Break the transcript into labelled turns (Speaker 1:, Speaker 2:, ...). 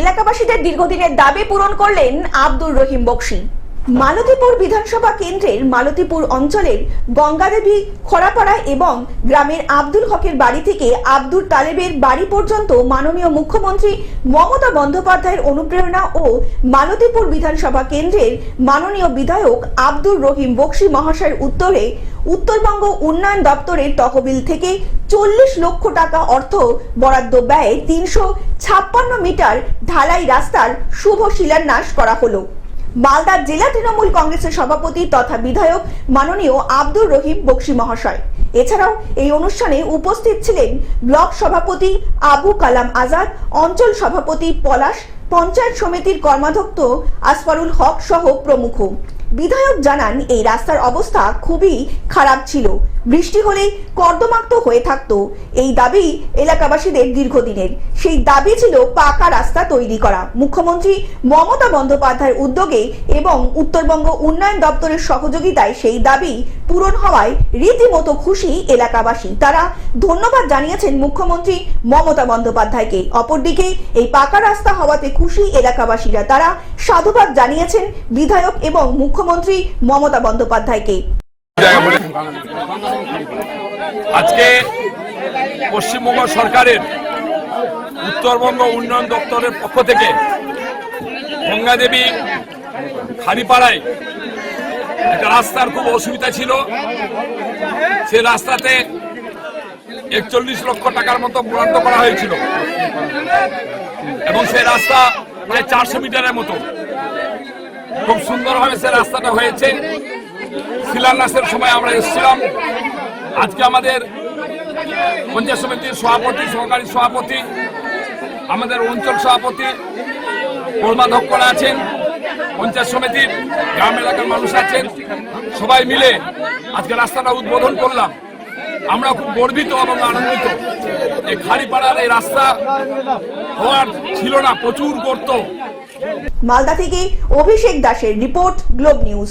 Speaker 1: এলাকাবাসীদের দীর্ঘদিনের দাবি পূরণ করলেন আব্দুর রহিম বক্সি। মালতীপুর বিধানসভা কেন্দ্রের মালতীপুর অঞ্চলের গঙ্গাদেবী খরাপাড়া এবং গ্রামের আব্দুল হকের বাড়ি থেকে আব্দুল তালেবের বাড়ি পর্যন্ত মাননীয় মুখ্যমন্ত্রী মমতা বন্দ্যোপাধ্যায়ের অনুপ্রেরণা ও মালতীপুর বিধানসভা কেন্দ্রের মাননীয় বিধায়ক আব্দুর রহিম বক্সি মহাশয়ের উত্তরে উত্তরবঙ্গ উন্নয়ন দপ্তরের তহবিল থেকে চল্লিশ লক্ষ টাকা অর্থ বরাদ্দ ব্যয়ে তিনশো ছাপ্পান্ন মিটার ঢালাই রাস্তার শুভ শিলান্যাস করা হলো। মালদার জেলা তৃণমূল কংগ্রেসের সভাপতি তথা বিধায়ক মাননীয় আব্দুর রহিম বক্সি মহাশয়। এছাড়াও এই অনুষ্ঠানে উপস্থিত ছিলেন ব্লক সভাপতি আবু কালাম আজাদ, অঞ্চল সভাপতি পলাশ, পঞ্চায়েত সমিতির কর্মাধ্যক্ষ আসফারুল হক সহ প্রমুখ। বিধায়ক জানান, এই রাস্তার অবস্থা খুবই খারাপ ছিল। বৃষ্টি হলেই কর্দমাক্ত হয়ে থাকতো। এই দাবি এলাকাবাসীদের দীর্ঘদিনের। সেই দাবি ছিল পাকা রাস্তা তৈরি করা। মুখ্যমন্ত্রী মমতা বন্দ্যোপাধ্যায়ের উদ্যোগে এবং উত্তরবঙ্গ উন্নয়ন দপ্তরের সহযোগিতায় সেই দাবি পূরণ হওয়ায় রীতিমতো খুশি এলাকাবাসী। তারা ধন্যবাদ জানিয়েছেন মুখ্যমন্ত্রী মমতা বন্দ্যোপাধ্যায়কে। অপরদিকে এই পাকা রাস্তা হওয়াতে খুশি এলাকাবাসীরা। তারা সাধুবাদ জানিয়েছেন বিধায়ক এবং মুখ্যমন্ত্রী মমতা বন্দ্যোপাধ্যায়কে।
Speaker 2: আজকে পশ্চিমবঙ্গ সরকারের উত্তরবঙ্গ উন্নয়ন দপ্তরের পক্ষ থেকে গঙ্গাদেবী খানিপাড়ায় একটা রাস্তার খুব অসুবিধা ছিল। সে রাস্তাতে একচল্লিশ লক্ষ টাকার মতো বরাদ্দ করা হয়েছিল। এবং সে রাস্তা প্রায় চারশো মিটারের মতো। খুব সুন্দরভাবে সে রাস্তাটা হয়েছে। শিলান্যাসের সময় আমরা এসেছিলাম। আজকে আমাদের পঞ্চায়েত সমিতির সভাপতি, সহকারী সভাপতি, আমাদের অঞ্চল সভাপতি কর্মাধ্যক্ষরা আছেন, পঞ্চায়েত সমিতির গ্রাম এলাকার মানুষ আছেন, সবাই মিলে আজকে রাস্তাটা উদ্বোধন করলাম। আমরা খুব গর্বিত এবং আনন্দিত এই খাড়িপাড়ার এই রাস্তা হওয়ার ছিল না, প্রচুর গর্ত।
Speaker 1: মালদা থেকে অভিষেক দাসের রিপোর্ট, গ্লোব নিউজ।